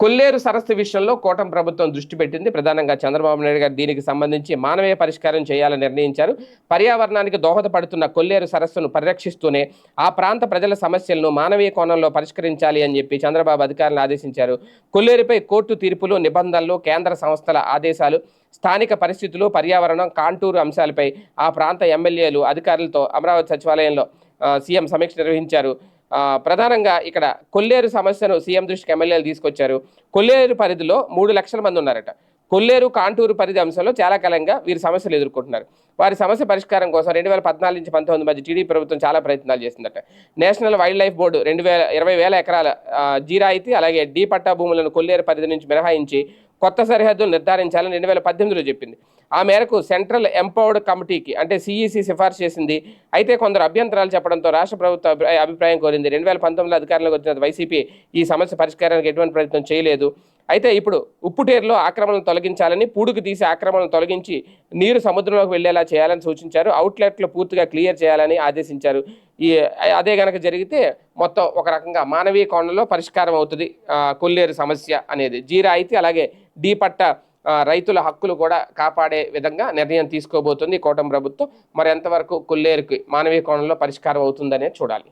కొల్లేరు సరస్సు విషయంలో కోటం ప్రభుత్వం దృష్టి పెట్టింది. ప్రధానంగా చంద్రబాబు నాయుడు గారు దీనికి సంబంధించి మానవీయ పరిష్కారం చేయాలని నిర్ణయించారు. పర్యావరణానికి దోహదపడుతున్న కొల్లేరు సరస్సును పరిరక్షిస్తూనే ఆ ప్రాంత ప్రజల సమస్యలను మానవీయ కోణంలో పరిష్కరించాలి అని చెప్పి చంద్రబాబు అధికారులను ఆదేశించారు. కొల్లేరుపై కోర్టు తీర్పులు నిబంధనలు కేంద్ర సంస్థల ఆదేశాలు స్థానిక పరిస్థితులు పర్యావరణం కాంటూరు అంశాలపై ఆ ప్రాంత ఎమ్మెల్యేలు అధికారులతో అమరావతి సచివాలయంలో సీఎం సమీక్ష నిర్వహించారు. ప్రధానంగా ఇక్కడ కొల్లేరు సమస్యను సీఎం దృష్టికి ఎమ్మెల్యేలు తీసుకొచ్చారు. కొల్లేరు పరిధిలో మూడు లక్షల మంది ఉన్నారట. కొల్లేరు కాంటూరు పరిధి అంశంలో చాలా కాలంగా వీరి సమస్యలు ఎదుర్కొంటున్నారు. వారి సమస్య పరిష్కారం కోసం రెండు వేల పద్నాలుగు నుంచి పంతొమ్మిది మధ్య టీడీ ప్రభుత్వం చాలా ప్రయత్నాలు చేసిందట. నేషనల్ వైల్డ్ లైఫ్ బోర్డు రెండు వేల ఇరవై వేల ఎకరాల జీరాయితీ అలాగే డీ పట్టా భూములను కొల్లేరు పరిధి నుంచి మినహాయించి కొత్త సరిహద్దులు నిర్ధారించాలని రెండు వేల పద్దెనిమిదిలో చెప్పింది. ఆ మేరకు సెంట్రల్ ఎంపవర్డ్ కమిటీకి అంటే సిఈసి సిఫార్సు చేసింది. అయితే కొందరు అభ్యంతరాలు చెప్పడంతో రాష్ట్ర ప్రభుత్వ అభిప్రాయం కోరింది. రెండు వేల పంతొమ్మిదిలో అధికారంలోకి వచ్చిన వైసీపీ ఈ సమస్య పరిష్కారానికి ఎటువంటి ప్రయత్నం చేయలేదు. అయితే ఇప్పుడు ఉప్పుటేరులో ఆక్రమణలు తొలగించాలని పూడుకు తీసి ఆక్రమణలు తొలగించి నీరు సముద్రంలోకి వెళ్ళేలా చేయాలని సూచించారు. అవుట్లెట్లు పూర్తిగా క్లియర్ చేయాలని ఆదేశించారు. ఈ అదే గనక జరిగితే మొత్తం ఒక రకంగా మానవీయ కోణంలో పరిష్కారం అవుతుంది. కొల్లేరు సమస్య అనేది. జీరా అయితే అలాగే డీ పట్ట రైతుల హక్కులు కూడా కాపాడే విధంగా నిర్ణయం తీసుకోబోతుంది కోటం ప్రభుత్వం. మరి ఎంతవరకు కొల్లేరుకి మానవీయ కోణంలో పరిష్కారం అవుతుందనే చూడాలి.